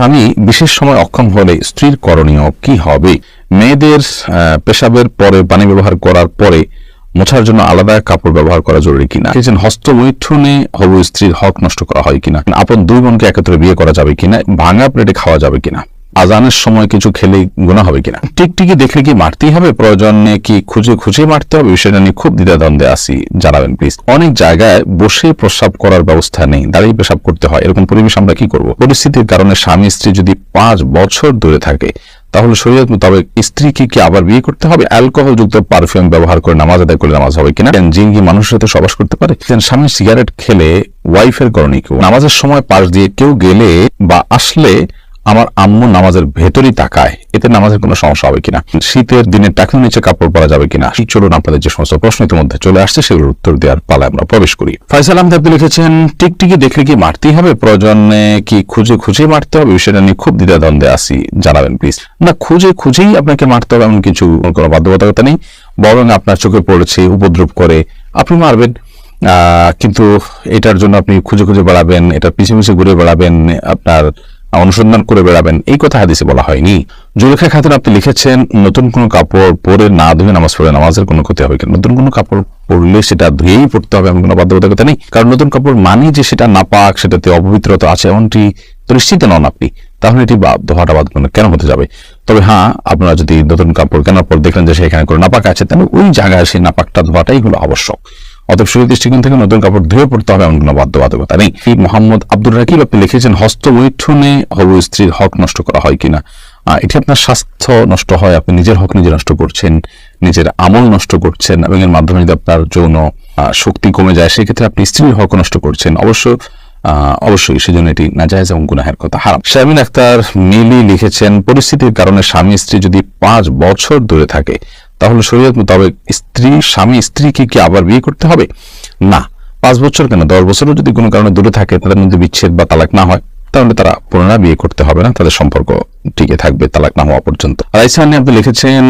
স্বামী বিশেষ সময় অক্ষম হলে স্ত্রীর করণীয় কি হবে? মেয়েদের পেশাবের পরে পানি ব্যবহার করার পরে মোছার জন্য আলাদা কাপড় ব্যবহার করা জরুরি কিনা? হস্ত হস্তমৈথুনে হবু স্ত্রীর হক নষ্ট করা হয় কিনা? আপন দুই বোনকে একত্রে বিয়ে করা যাবে কিনা? ভাঙা প্লেটে খাওয়া যাবে কিনা? আজানের সময় কিছু খেলে গুণা হবে কিনা? টিকটিকি দেখলে কি মারতেই হবে? প্রয়োজনে কি খুঁজে খুঁজে মারতে হবে? বিষয়টা নিয়ে খুব দ্বিধাদ্বন্দ্বে আসি জানাবেন প্লিজ অনেক জায়গায় বসে প্রস্রাব করার ব্যবস্থা নেই। দাঁড়িয়ে পেশাব করতে হয়। এরকম পরিবেশ আমরা কি করব? পরিস্থিতির কারণে স্বামী স্ত্রী যদি পাঁচ বছর দূরে থাকে, তাহলে শরীয়ত মোতাবেক স্ত্রীকে কি আবার বিয়ে করতে হবে? অ্যালকোহল যুক্ত পারফিউম ব্যবহার করে নামাজ আদায় করলে নামাজ হবে কিনা? জিন কি মানুষের সাথে সবাস করতে পারে? স্বামী সিগারেট খেলে ওয়াইফের করণীয় নামাজের সময় পাশ দিয়ে কেউ গেলে বা আসলে আমার আম্মু নামাজের ভেতরই তাকায়। এতে নামাজের কোনো সমস্যা হবে কিনা? শীতের দিনে টাকনোর নিচে কাপড় পরা যাবে কিনা? চলুন আপনাদের যে সমস্ত প্রশ্ন ইতিমধ্যে চলে আসছে, সেগুলোর উত্তর দেওয়ার পালায় আমরা প্রবেশ করি। ফয়সাল আহমেদ, আপনি লিখেছেন, টিকটিকি দেখলে কি মারতেই হবে? প্রয়োজনে কি খুঁজে খুঁজে মারতে হবে? বিষয়টা নিয়ে খুব দ্বিধাদ্বন্দ্বে আসি জানাবেন প্লিজ না, খুঁজে খুঁজেই আপনাকে মারতে হবে, এমন কিছু কোনো বাধ্যবাধকতা নেই। বরং আপনার চোখে পড়েছে, উপদ্রব করে আপনি মারবেন। কিন্তু এটার জন্য আপনি খুঁজে খুঁজে বেড়াবেন এটা পিছিয়ে পিছিয়ে ঘুরে বেড়াবেন, আপনার অনুসন্ধান করে বেড়াবেন। এই কথা হাদিসে বলা হয়নি। জুলেখা খাতুন আপনি লিখেছেন, নতুন কোনো কাপড় পরে না ধুয়ে নামাজ পড়ে নামাজের কোনো ক্ষতি হবে কিনা? নতুন কোনো কাপড় পরলে সেটা ধুয়েই পড়তে হবে এমন কোনো বাধ্যবাধকতা নেই? কারণ নতুন কাপড় মানে যে সেটা নাপাক সেটাতে অপবিত্রতা আছে এমনটি তো নিশ্চিত নন আপনি। তাহলে এটি বাধ্য হওয়াটা বাধ্য কেন হতে যাবে? তবে হ্যাঁ আপনারা যদি নতুন কাপড় কেনার পর দেখলেন যে সেখানে করে নাপাক আছে, তাহলে ওই জায়গায় সেই নাপাকটা ধোয়াটাই হলো আবশ্যক। অতএব শরীর দৃষ্টিকোণ থেকে নতুন কাপড় ধুয়ে পড়তে হবে এমন কোনো বাধ্যবাধকতা নেই। এই মোহাম্মদ আব্দুল রাকিব, আপনি লিখেছেন হস্তমৈথুনে হবু স্ত্রীর হক নষ্ট করা হয় কিনা? এটি আপনার স্বাস্থ্য নষ্ট হয়, আপনি নিজের হক নিজে নষ্ট করছেন, নিজের আমল নষ্ট করছেন, এবং এর মাধ্যমে যদি আপনার যৌন শক্তি কমে যায়, সেক্ষেত্রে আপনি স্ত্রীর হক নষ্ট করছেন। অবশ্য অবশ্যই সেজন্য এটি নাজায়জ এবং গুনাহের কথা। হারাম। শামিন আক্তার মিলি লিখেছেন, পরিস্থিতির কারণে স্বামী স্ত্রী যদি পাঁচ বছর দূরে থাকে তাহলে শরীয়ত মোতাবেক স্ত্রী, স্বামী, স্ত্রীকে কি আবার বিয়ে করতে হবে? না। পাঁচ বছর কেন? দশ বছরও যদি কোনো কারণে দূরে থাকে, তাদের মধ্যে বিচ্ছেদ বা তালাক না হয়, তাহলে তারা পুনরায় বিয়ে করতে হবে না, তাদের সম্পর্ক টিকে থাকবে তালাক না হওয়া পর্যন্ত। রাইসানি আপনি লিখেছেন,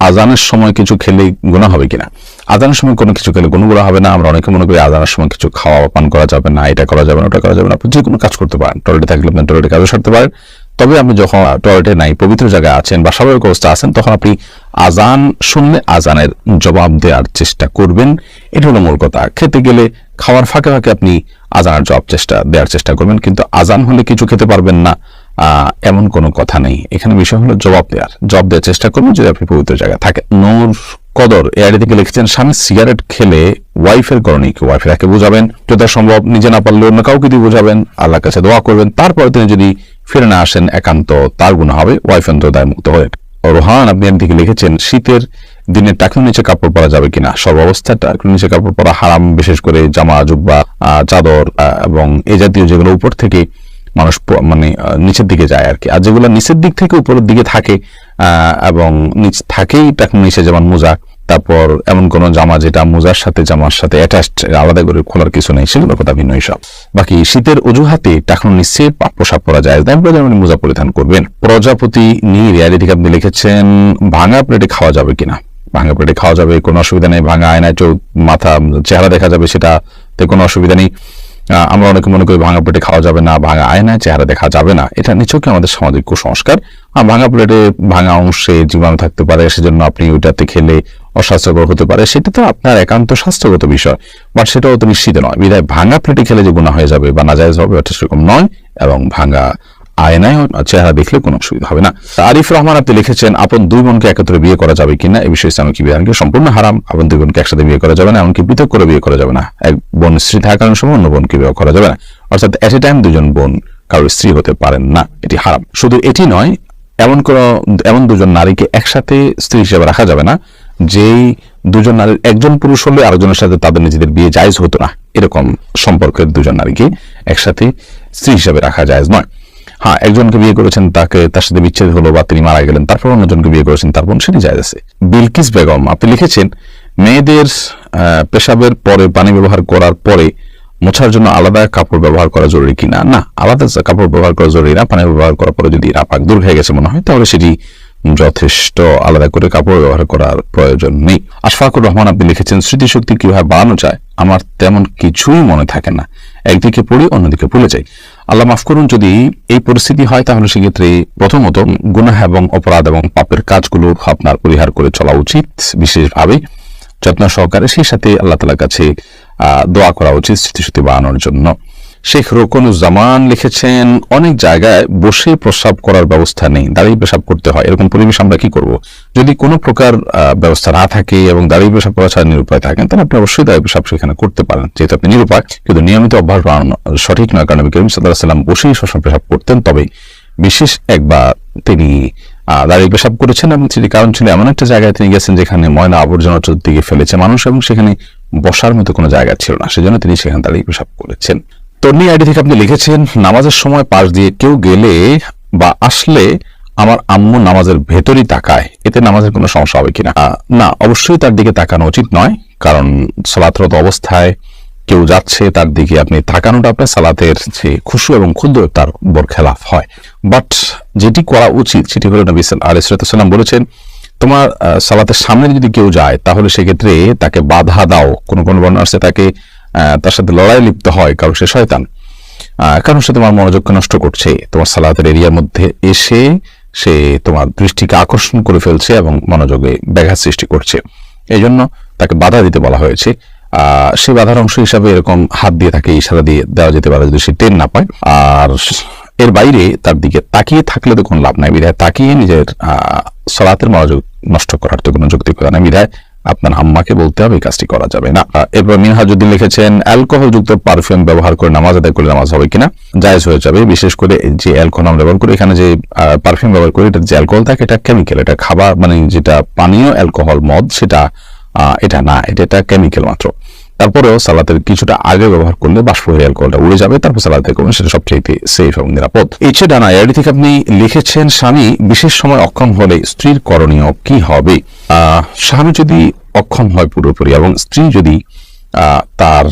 আজানের সময় কিছু খেলে গুণা হবে কিনা? আজানের সময় কোনো কিছু খেলে কোনো গুণা হবে না। আমরা অনেকে মনে করি আজানের সময় কিছু খাওয়া পান করা যাবে না, এটা করা যাবে না, ওটা করা যাবে না। আপনি যে কোনো কাজ করতে পারেন। টয়লেটে থাকলে আপনি টয়লেটে কাজও সারতে পারেন। তবে আপনি যখন টয়লেটে নাই, পবিত্র জায়গায় আছেন বা স্বাভাবিক অবস্থা আছেন, তখন আপনি আজান শুনলে আজানের জবাব দেওয়ার চেষ্টা করবেন। এটা হলো মূল কথা। খেতে গেলে খাওয়ার ফাঁকে ফাঁকে আপনি আজানের জবাব চেষ্টা, দেওয়ার চেষ্টা করবেন। কিন্তু আজান হলে কিছু খেতে পারবেন না এমন কোনো কথা নেই। এখানে বিষয় হলো জবাব দেওয়ার। জবাব দেওয়ার চেষ্টা করবেন যদি আপনি পবিত্র জায়গায় থাকেন। নূর কদর এআইডি থেকে লিখেছেন, স্বামী সিগারেট খেলে ওয়াইফের করণীয় কি? ওয়াইফের একে বোঝাবেন। যথা সম্ভব নিজে না পারলে অন্য কাউকে দিয়ে বোঝাবেন। আল্লাহর কাছে দোয়া করবেন। তারপরে তিনি যদি ফিরে না আসেন, একান্ত তার গুণ হবে ওয়াইফ অন্তর দায় মুক্ত হয়ে। রোহান, আপনি এর দিকে লিখেছেন, শীতের দিনে টাকনুর নিচে কাপড় পরা যাবে কিনা? সর্বাবস্থায় টাকনুর নিচে কাপড় পরা হারাম, বিশেষ করে জামা, জুব্বা চাদর এবং এ জাতীয় যেগুলো উপর থেকে মানুষ মানে নিচের দিকে যায় আর কি। আর যেগুলো নিচের দিক থেকে উপরের দিকে থাকে এবং নিচ থাকেই টাকনুর নিচে যেমন মোজা তারপর এমন কোন জামা যেটা মোজার সাথে, জামার সাথে অ্যাটাচড আলাদা করে খোলার কিছু নেই, সেগুলোর কথা ভিন্ন হিসাব। বাকি শীতের অজুহাতে টাকনুর নিচে পা- পোশাক পরা যায়। মোজা পরিধান করবেন। প্রজাপতি নিয়ে রিয়ালি থেকে আপনি লিখেছেন, ভাঙা প্লেটে খাওয়া যাবে কিনা? ভাঙা প্লেটে খাওয়া যাবে, কোনো অসুবিধা নেই, ভাঙা আয়নায় মাথা, চেহারা দেখা যাবে সেটাতে কোনো অসুবিধা নেই। আমরা অনেকে মনে করি ভাঙা প্লেটে খাওয়া যাবে না, ভাঙা আয়নায় চেহারা দেখা যাবে না। এটা নিছকই আমাদের সামাজিক কুসংস্কার। আর ভাঙা প্লেটে ভাঙা অংশে জীবাণু থাকতে পারে, সেজন্য আপনি ওইটাতে খেলে অস্বাস্থ্যকর হতে পারে। সেটা তো আপনার একান্ত স্বাস্থ্যগত বিষয় বাট সেটাও তো নিশ্চিত নয়। বিধায় ভাঙা প্লেটে খেলে যে গুণা হয়ে যাবে বা নাজায়জ হবে ওটা সেরকম নয়, এবং ভাঙা আয়নায় চেহারা দেখলে কোনো অসুবিধা হবে না। আরিফ রহমান, আপনি লিখেছেন, আপন দুই বোনকে একত্রে বিয়ে করা যাবে কিনা? এই বিষয়ে ইসলামিক বিধানকে সম্পূর্ণ হারাম। আপন দুই বোনকে একসাথে বিয়ে করা যাবে না, এমনকি পৃথক করে বিয়ে করা যাবে না। এক বোন স্ত্রী থাকার সময়, অন্য বোনকে বিয়ে করা যাবে না। অর্থাৎ এট এ টাইম দুজন বোন কারোর স্ত্রী হতে পারেন না। এটি হারাম। শুধু এটি নয়, এমন কোন, এমন দুজন নারীকে একসাথে স্ত্রী হিসেবে রাখা যাবে না, যেই দুজন নারীর, একজন পুরুষ হলে আরেকজনের সাথে তাদের নিজেদের বিয়ে জায়জ হতো না। এরকম সম্পর্কের দুজন নারীকে একসাথে স্ত্রী হিসেবে রাখা জায়জ নয়। হ্যাঁ একজনকে বিয়ে করেছেন, তাকে, তার সাথে বিচ্ছেদ হলো বা তিনি মারা গেলেন, তারপর অন্যজনকে বিয়ে করেছেন তারপর সেটি জায়জ আছে বিলকিস বেগম, আপনি লিখেছেন, মেয়েদের পেশাবের পরে পানি ব্যবহার করার পরে মোছার জন্য আলাদা কাপড় ব্যবহার করা জরুরি কিনা? না, আলাদা কাপড় ব্যবহার করা জরুরি না, পানি ব্যবহার করার পরে যদি নাপাক দূর হয়ে গেছে মনে হয়, তাহলে সেটি যথেষ্ট আলাদা করে কাপড় ব্যবহার করার প্রয়োজন নেই। আশফাকুর রহমান, আপনি লিখেছেন, স্মৃতিশক্তি কীভাবে বাড়ানো যায়, আমার তেমন কিছুই মনে থাকে না। একদিকে পড়ি, অন্যদিকে ভুলে যাই। আল্লাহ মাফ করুন, যদি এই পরিস্থিতি হয়, তাহলে সেক্ষেত্রে প্রথমত গুনাহ এবং অপরাধ এবং পাপের কাজগুলো আপনার পরিহার করে চলা উচিত বিশেষভাবে। যত্ন সহকারে সেই সাথে আল্লাহ তালার কাছে দোয়া করা উচিত স্মৃতিশক্তি বানানোর জন্য। শেখ রোকনুজ্জামান লিখেছেন, অনেক জায়গায় বসে প্রস্রাব করার ব্যবস্থা নেই, দাঁড়িয়ে পেশাব করতে হয়। এরকম পরিবেশ আমরা কি করব? যদি কোনো প্রকার ব্যবস্থা না থাকে এবং দাঁড়িয়ে পেশাব করা ছাড়া নিরুপায় থাকেন, তাহলে আপনি অবশ্যই দাঁড়িয়ে পেশাব সেখানে করতে পারেন, যেহেতু আপনি নিরুপায়। কিন্তু নিয়মিত অভ্যাস বাড়ানো সঠিক নয়, কারণ করিম সাল্লাহ সাল্লাম বসেই সবসময় পেশাব করতেন। তবে বিশেষ একবার তিনি দাঁড়িয়ে পেশাব করেছেন এবং সেটি কারণ ছিল এমন একটা জায়গায় তিনি গেছেন যেখানে ময়লা আবর্জনা চতুর্দিকে ফেলেছে মানুষ এবং সেখানে বসার মতো কোনো জায়গা ছিল না। সেজন্য তিনি সেখানে দাঁড়িয়ে পেশাব করেছেন। তন্নি আইডি থেকে আপনি লিখেছেন, নামাজের সময় পাশ দিয়ে কেউ গেলে বা আসলে আমার আম্মু নামাজের ভেতরই তাকায়। এতে নামাজের কোনো সমস্যা হবে কিনা? না, অবশ্যই তার দিকে তাকানো উচিত নয়, কারণ সালাতরত অবস্থায় কেউ যাচ্ছে, তার দিকে আপনি তাকানোটা আপনার সালাতের যে খুশু এবং ক্ষুদ্র তার বর খেলাফ হয়। বাট যেটি করা উচিত, সেটি হলো নবী আলিসাল্লাম বলেছেন, তোমার সালাতের সামনে যদি কেউ যায়, তাহলে সেক্ষেত্রে তাকে বাধা দাও। কোন কোনো বর্ণনা আছে তাকে তার সাথে লড়াই লিপ্ত হয়, কারণ সে শয়তান। কারণ সে তোমার মনোযোগকে নষ্ট করছে। তোমার সালাতের এরিয়ার মধ্যে এসে সে তোমার দৃষ্টিকে আকর্ষণ করে ফেলছে এবং মনোযোগে ব্যাঘাত সৃষ্টি করছে। এই জন্য তাকে বাধা দিতে বলা হয়েছে। সে বাধার অংশ হিসাবে এরকম হাত দিয়ে তাকে ইশারা দিয়ে দেওয়া যেতে পারে যদি সে টেন না পায়। আর এর বাইরে তার দিকে তাকিয়ে থাকলে তো কোনো লাভ নাই বিধায় তাকিয়ে নিজের সলাতের মনোযোগ নষ্ট করার তো কোনো যৌক্তিকতা নাই বিধায়। আপনার আম্মাকে বলতে হবে, এই কাজটি করা যাবে না। এরপর মিনহাজুদ্দিন লিখেছেন অ্যালকোহল যুক্ত পারফিউম ব্যবহার করে নামাজ আদায় করলে নামাজ হবে কিনা? জায়জ হয়ে যাবে। বিশেষ করে যে অ্যালকোহল আমরা ব্যবহার করি, এখানে যে পারফিউম ব্যবহার করি এটা যে অ্যালকোহল থাকে, এটা কেমিক্যাল এটা খাবার মানে যেটা পানীয় অ্যালকোহল মদ, সেটা এটা না, এটা এটা কেমিক্যাল মাত্র। তারপরেও সালাতের কিছুটা আগে ব্যবহার করলে বাষ্প হয়ে অ্যালকোহলটা উড়ে যাবে, তারপর সালাতে করবেন সেটা সবচেয়ে সেফ এবং নিরাপদ। ইচ্ছে ডানা এর থেকে আপনি লিখেছেন, স্বামী, বিশেষ সময় অক্ষম হলে স্ত্রীর করণীয় কি হবে? স্বামী যদি অক্ষম হয় পুরোপুরি এবং স্ত্রী যদি তার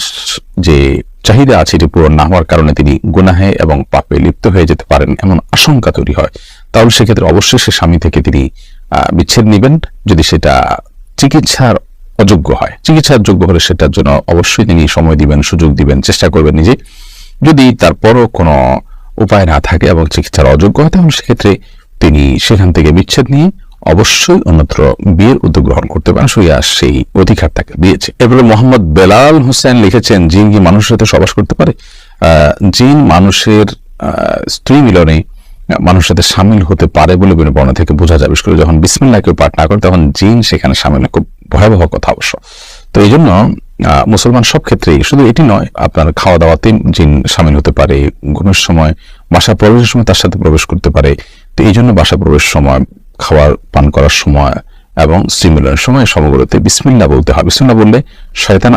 যে চাহিদা আছে এটি পূরণ না হওয়ার কারণে তিনি গুনাহে এবং পাপে লিপ্ত হয়ে যেতে পারেন এমন আশঙ্কা তৈরি হয়, তাহলে সেক্ষেত্রে অবশ্যই সে স্বামী থেকে তিনি বিচ্ছেদ নেবেন। যদি সেটা চিকিৎসার অযোগ্য হয়। চিকিৎসার যোগ্য হলে সেটার জন্য অবশ্যই তিনি সময় দিবেন, সুযোগ দিবেন, চেষ্টা করবেন নিজে যদি তারপরও কোনো উপায় না থাকে এবং চিকিৎসার অযোগ্য হয়, তাহলে সেক্ষেত্রে তিনি সেখান থেকে বিচ্ছেদ নিয়ে অবশ্যই অন্যত্র বিয়ের উদ্যোগ গ্রহণ করতে পারেন। সইয়া সেই অধিকার তাকে দিয়েছে। এরপরে মোহাম্মদ বেলাল হোসেন লিখেছেন, জিন কি মানুষের সাথে সবাস করতে পারে? জিন মানুষের স্ত্রী মিলনে মানুষের সাথে সামিল হতে পারে বলে বর্ণ থেকে বোঝা যায়। বিশেষ করে যখন বিসমিল্লাহ কেউ পাঠ না করে, তখন জিন সেখানে সামিল। খুব ভয়াবহ কথা অবশ্য। তো এই জন্য মুসলমান সব ক্ষেত্রেই, শুধু এটি নয়, আপনার খাওয়া দাওয়াতে জিন সামিল হতে পারে, ঘুমের সময় বাসা প্রবেশের সময় তার সাথে প্রবেশ করতে পারে। তো এই জন্য বাসা প্রবেশ সময়, খাওয়ার, পান করার সময় এবং সিমিলার সময় সমগ্রতে বিসমিল্লা বলতে হয়। বিসমিল্লা বললে শয়তান